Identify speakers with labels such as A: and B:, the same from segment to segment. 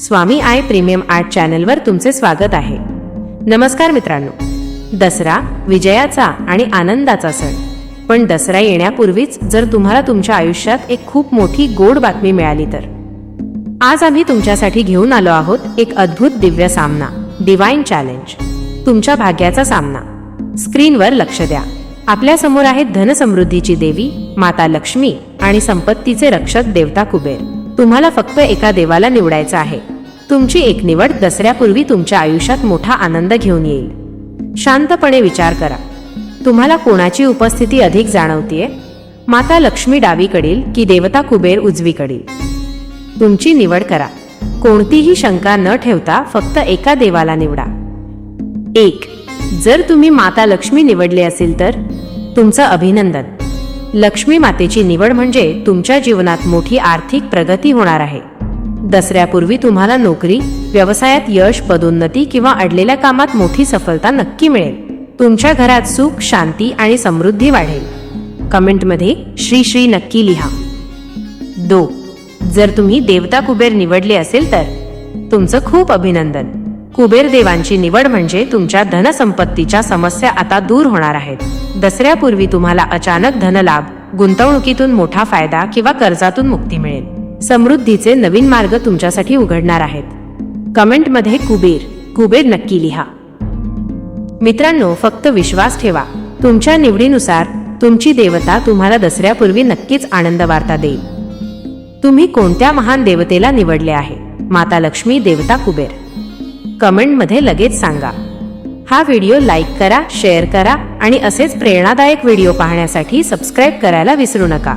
A: Swami I premium art चॅनलवर तुमचे स्वागत आहे. नमस्कार मित्रांनो. दसरा विजयाचा आणि आनंदाचा सण. पण दसरा येण्यापूर्वीच जर तुम्हाला तुमच्या आयुष्यात एक खूप मोठी गोड बातमी मिळाली तर. आज आम्ही तुमच्यासाठी घेऊन आलो आहोत एक अद्भुत दिव्य सामना डिवाइन चॅलेंज तुमच्या भाग्याचा सामना. स्क्रीनवर लक्ष द्या. आपल्यासमोर आहेत धनसमृद्धीची देवी माता लक्ष्मी आणि संपत्तीचे रक्षक देवता कुबेर. तुम्हाला फक्त एका देवाला निवडायचं आहे. तुमची एक निवड दसऱ्यापूर्वी तुमच्या आयुष्यात मोठा आनंद घेऊन येईल. शांतपणे विचार करा. तुम्हाला कोणाची उपस्थिती अधिक जाणवतीये? माता लक्ष्मी डावीकडील की देवता कुबेर उजवीकडील? तुमची निवड करा. कोणतीही शंका न ठेवता फक्त एका देवाला निवडा. एक जर तुम्ही माता लक्ष्मी निवडले असेल तर तुमचं अभिनंदन. लक्ष्मी मातेची निवड म्हणजे तुमच्या जीवनात मोठी आर्थिक प्रगती होणार आहे. दसऱ्यापूर्वी तुम्हाला नोकरी व्यवसायात यश पदोन्नती किंवा अडलेल्या कामात मोठी सफलता नक्की मिळेल. तुमच्या घरात सुख शांती आणि समृद्धी वाढेल. कमेंटमध्ये श्री श्री नक्की लिहा. दो जर तुम्ही देवता कुबेर निवडले असेल तर तुमचं खूप अभिनंदन. कुबेर देवांची निवड म्हणजे तुमच्या धनसंपत्तीच्या समस्या आता दूर होणार आहेत. दसऱ्यापूर्वी तुम्हाला अचानक धनलाभ गुंतवणुकीतून मोठा फायदा किंवा कर्जातून मुक्ती मिळेल. समृद्धीचे नवीन मार्ग तुमच्यासाठी उघडणार आहेत. कमेंटमध्ये कुबेर कुबेर नक्की लिहा. मित्रांनो फक्त विश्वास ठेवा. तुमच्या निवडीनुसार तुमची देवता तुम्हाला दसऱ्यापूर्वी नक्कीच आनंद वार्ता देईल. तुम्ही कोणत्या महान देवतेला निवडले आहे? माता लक्ष्मी देवता कुबेर. कमेंटमध्ये लगेच सांगा. हा व्हिडिओ लाईक करा शेअर करा आणि असेच प्रेरणादायक व्हिडिओ पाहण्यासाठी सबस्क्राईब करायला विसरू नका.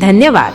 A: धन्यवाद.